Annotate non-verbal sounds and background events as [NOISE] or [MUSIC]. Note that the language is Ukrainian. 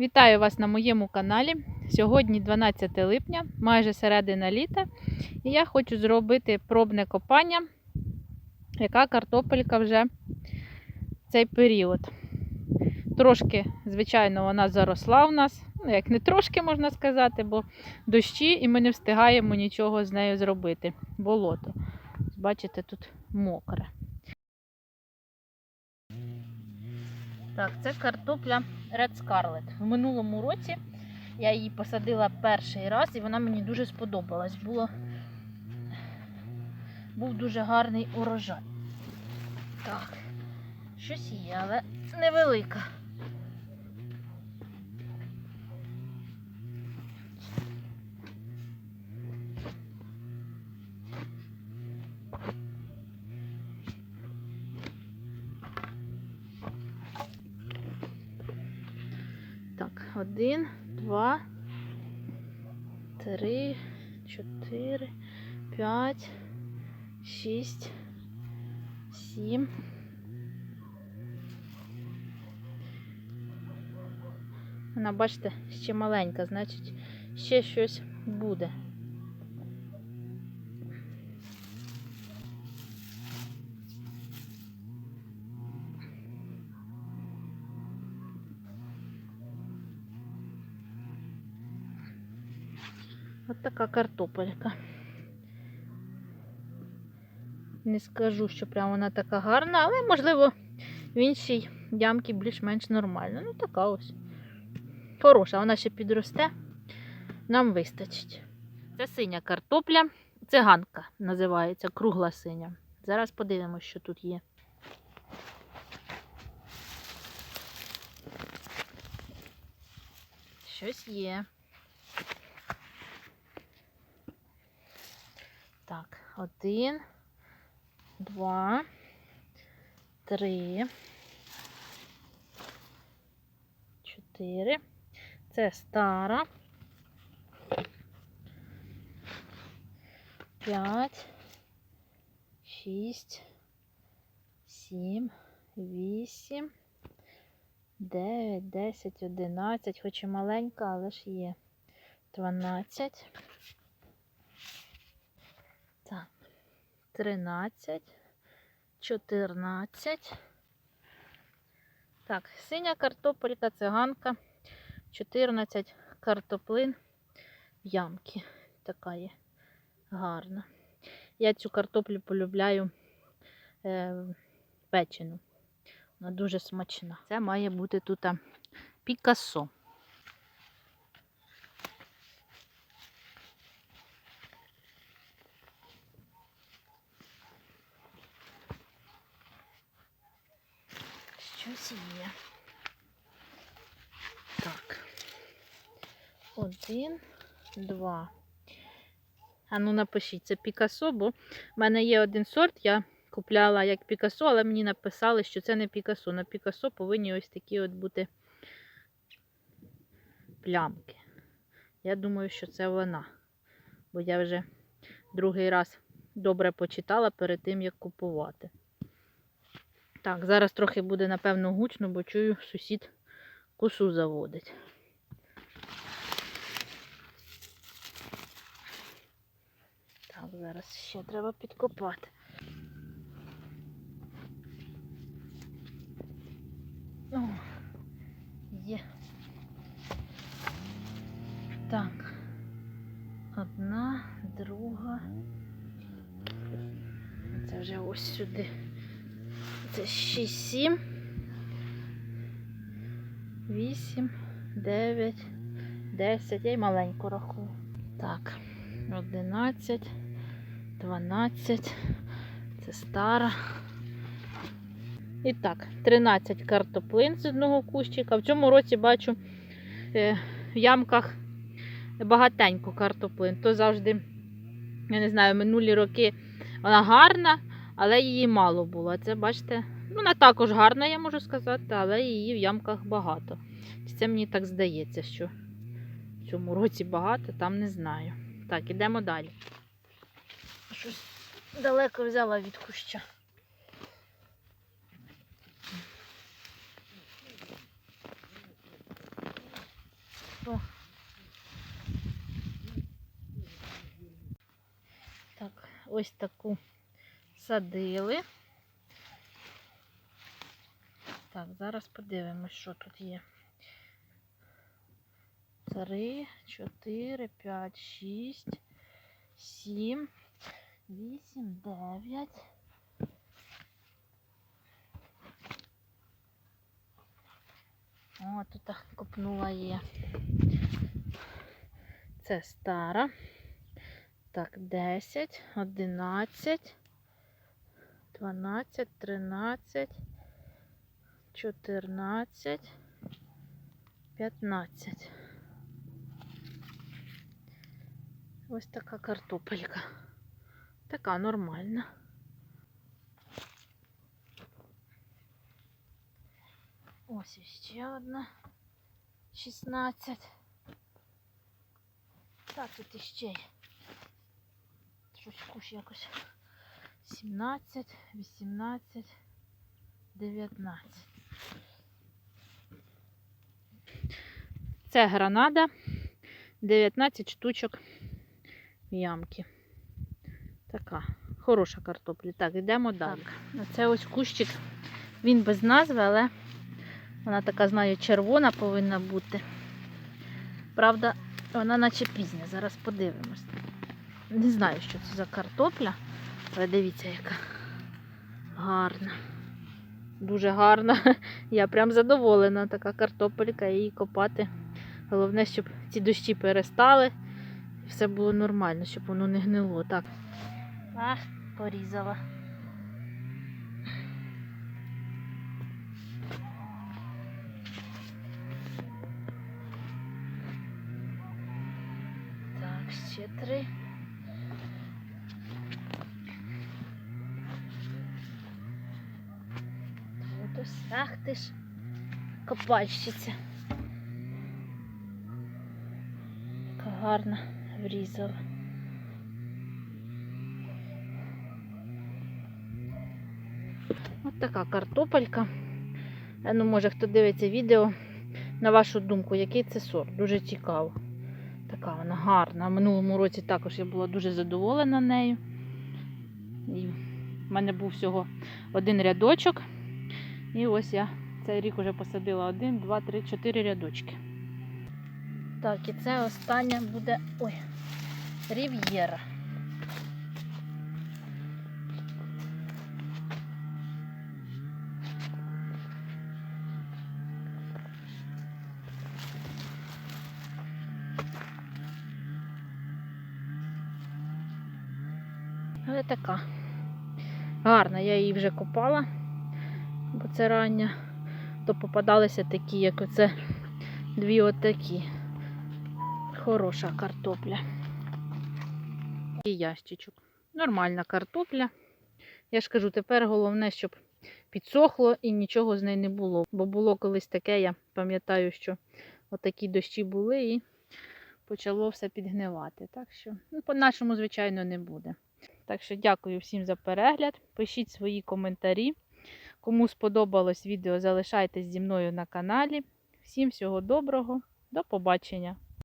Вітаю вас на моєму каналі. Сьогодні 12 липня, майже середина літа, і я хочу зробити пробне копання, яка картопелька вже в цей період. Трошки, звичайно, вона заросла у нас. Ну, як не трошки можна сказати, бо дощі, і ми не встигаємо нічого з нею зробити. Болото. Бачите, тут мокре. Так, це картопля Red Scarlet. В минулому році я її посадила перший раз і вона мені дуже сподобалась. Було... Був дуже гарний урожай. Так, щось є, але невелика. Так, один, два, три, чотири, п'ять, шість, сім. Вона, бачите, ще маленька, значить, ще щось буде. От така картопелька. Не скажу, що прям вона така гарна, але, можливо, в іншій ямці більш-менш нормальна. Ну, така ось. Хороша, вона ще підросте, нам вистачить. Це синя картопля, циганка називається, кругла синя. Зараз подивимося, що тут є. Щось є. Так, один, два, три, чотири. Це стара. П'ять, шість, сім, вісім, дев'ять, десять, одинадцять, хоч і маленька, але ж є. Дванадцять. Так, 13, 14. Так, синя картопелька, циганка, 14 картоплин в ямки. Така є гарна. Я цю картоплю полюбляю е, печену. Вона дуже смачна. Це має бути тут пікасо. Щось. Так. Один, два. А ну напишіть, це Пікасо, бо в мене є один сорт, я купляла як Пікасо, але мені написали, що це не Пікасо. На Пікасо повинні ось такі от бути плямки. Я думаю, що це вона. Бо я вже другий раз добре почитала перед тим, як купувати. Так, зараз трохи буде, напевно, гучно, бо чую, сусід косу заводить. Так, зараз ще треба підкопати. О, є. Так. Одна, друга. Це вже ось сюди. Це 6, 7, 8, 9, 10. Я й маленьку рахую. Так, 11, 12. Це стара. І так, 13 картоплин з одного кущика. В цьому році бачу е, в ямках багатенько картоплин. То завжди, я не знаю, минулі роки вона гарна, але її мало було. Це, бачите, ну, вона також гарна, я можу сказати, але її в ямках багато. Це мені так здається, що в цьому році багато, там не знаю. Так, ідемо далі. Щось далеко взяла від куща. Так, ось таку садили. Так, зараз подивимось, що тут є. Три, чотири, п'ять, шість, сім, вісім, дев'ять. О, тут копнула є. Це стара. Так, 10, 11, 12, 13, 14, 15. Ось така картопелька. Така нормальна. Ось іще одна. 16. Так, тут іще. Щось куш якось. 17, 18, 19. Це гранада. 19 штучок ямки. Така хороша картопля. Так, йдемо далі. Оце ось кущик. Він без назви, але вона така, знаю, червона повинна бути. Правда, вона наче пізня. Зараз подивимось. Не знаю, що це за картопля, але дивіться, яка гарна. Дуже гарна. [LAUGHS] Я прям задоволена. Така картопелька, її копати. Головне, щоб ці дощі перестали і все було нормально, щоб воно не гнило. Так. Ах, порізала. Так, ще три. Ось, ах ти ж, копальщиця. Яка гарна врізала. Ось така картопелька. Е, Ну, може, хто дивиться відео, на вашу думку, який це сорт? Дуже цікаво. Така вона гарна. В минулому році також я була дуже задоволена нею. І в мене був всього один рядочок. І ось я цей рік вже посадила один, два, три, чотири рядочки. Так, і це остання буде. Ой, рів'єра. Але така гарна, я її вже копала, бо це рання. То попадалися такі, як оце дві отакі. Хороша картопля. І ящичок. Нормальна картопля. Я ж кажу, тепер головне, щоб підсохло і нічого з неї не було. Бо було колись таке, я пам'ятаю, що отакі дощі були і почало все підгнивати. Так що, ну, по-нашому, звичайно, не буде. Так що дякую всім за перегляд. Пишіть свої коментарі. Кому сподобалось відео, залишайтесь зі мною на каналі. Всім всього доброго, до побачення!